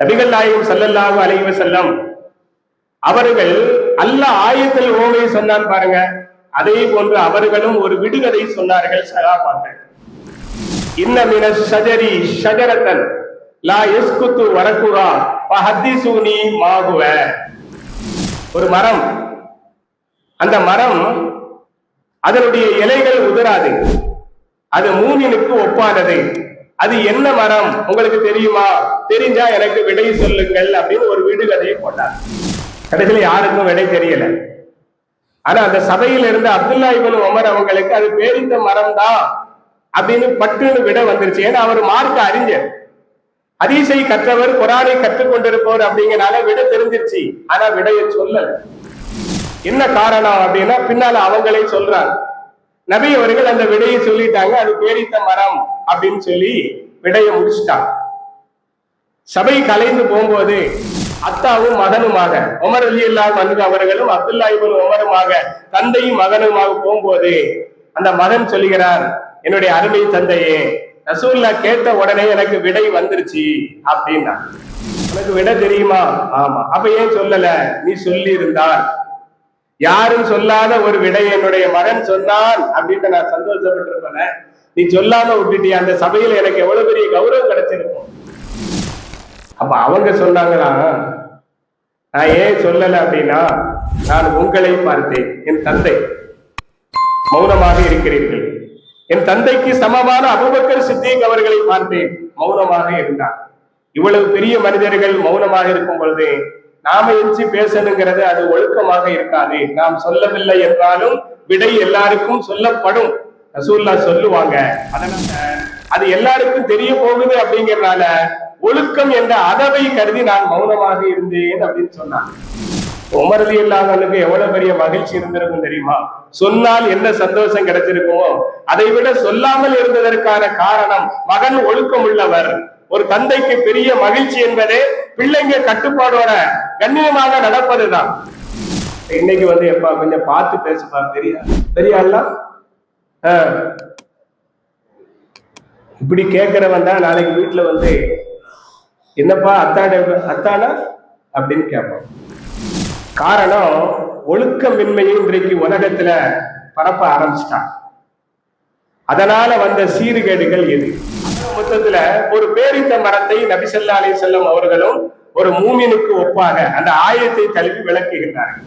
நபிகள் நாயகம் ஸல்லல்லாஹு அலைவ செல்லம் அவர்கள் அல்ல ஆயத்தில் ஓமை சொன்னான் பாருங்க. அதே போன்று அவர்களும் ஒரு விடுகதை சொன்னார்கள் சகாபாக்கள். இன்ன மின ஷஜரி ஷஜரத்தன் லா எஸ்குத்து வரக்குரா ஃபஹத்திசூனி மாகுவ. ஒரு மரம். அந்த மரம் அதனுடைய இலைகள் உதராது அது மூனினுக்கு ஒப்பானது. அது என்ன மரம்? உங்களுக்கு தெரியுமா? தெரிஞ்சா எனக்கு விடை சொல்லுங்கள் அப்படின்னு ஒரு விடுகதையை போட்டார் கடைசியில யாருக்கும் விடை தெரியல. ஆனா அந்த சபையில இருந்து அப்துல்லா இபன் உமர் அவங்களுக்கு அது பேரித்த மரம் தான் அப்படின்னு பட்டுன்னு விட வந்துருச்சு. ஏன்னா அவர் மார்க்க அறிஞர். அதிசை கற்றவர் குரானை கற்றுக்கொண்டிருப்பவர் அப்படிங்கிறனால அப்படிங்கறனால விட தெரிஞ்சிருச்சு. ஆனா விடைய சொல்லல. என்ன காரணம் அப்படின்னா பின்னால அவங்களே சொல்றாங்க. நபி அவர்கள் அந்த விடையை சொல்லிட்டாங்க அது பேரித்த மரம் அப்படின்னு சொல்லி விடைய முடிச்சுட்டாங்க. சபை கலைந்து போகும்போது அத்தாவும் மகனுமாக உமர் அலி அல்லா வந்து அவர்களும் அப்துல்லாஹிபன் உமருமாக தந்தையும் மகனுமாக போகும்போது அந்த மகன் சொல்லுகிறார் என்னுடைய அருமை தந்தையே ரசூல்லா கேட்ட உடனே எனக்கு விடை வந்துருச்சு அப்படின்னா உனக்கு விடை தெரியுமா? ஆமா. அப்ப ஏன் சொல்லல? நீ சொல்லி இருந்தால் யாரும் சொல்லாத ஒரு விடை என்னுடைய மகன் சொன்னான் அப்படின்னு நான் சந்தோஷப்பட்டிருப்பேன். நீ சொல்லாம விட்டுட்டிய? அந்த சபையில எனக்கு எவ்வளவு பெரிய கௌரவம் கிடைச்சிருக்கும். அப்ப அவங்க சொன்னாங்களா? நான் ஏன் சொல்லல அப்படின்னா நான் உங்களை பார்த்தேன். என் தந்தை மௌனமாக இருக்கிறீர்கள். என் தந்தைக்கு சமமான அபுபக்கர் சித்திக் அவர்களை பார்த்தேன். மௌனமாக இருந்தார். இவ்வளவு பெரிய மனிதர்கள் மௌனமாக இருக்கும் பொழுது நாம எஞ்சி பேசணுங்கிறது அது ஒழுக்கமாக இருக்காது. நாம் சொல்லவில்லை என்றாலும் விடை எல்லாருக்கும் சொல்லப்படும். ரசூல்லா சொல்லுவாங்க. அதனால அது எல்லாருக்கும் தெரிய போகுது அப்படிங்கறதுனால ஒழுக்கம் என்ற அதவை கருதி நான் மௌனமாக இருந்தேன் அப்படின்னு சொன்னாங்க. உமரதி இல்லாதவனுக்கு எவ்வளவு பெரிய மகிழ்ச்சி இருந்திருக்கும் தெரியுமா? சொன்னால் என்ன சந்தோஷம் கிடைச்சிருக்குமோ? அதை விட சொல்லாமல் இருந்ததற்கான காரணம் மகன் ஒழுக்கம் உள்ளவர் ஒரு தந்தைக்கு பெரிய மகிழ்ச்சி என்பதே பிள்ளைங்க கட்டுப்பாடோட கண்ணியமாக நடப்பதுதான். இன்னைக்கு வந்து எப்பா கொஞ்சம் பார்த்து பேசுப்பா பெரிய பெரிய ஆஹ். இப்படி கேட்கிறவன் தான் நாளைக்கு வீட்டுல வந்து என்னப்பா அத்தாட அத்தானா? அப்படின்னு கேட்பான். காரணம் ஒழுக்கமின்மையும் இன்றைக்கு உலகத்துல பரப்ப ஆரம்பிச்சிட்டான். அதனால வந்த சீர்கேடுகள் எது? மொத்தத்துல ஒரு பேரித்த மரத்தை நபிசல்லா அலி செல்லம் அவர்களும் ஒரு மூமினுக்கு ஒப்பாக அந்த ஆயத்தை தழுவி விளக்குகின்றார்கள்.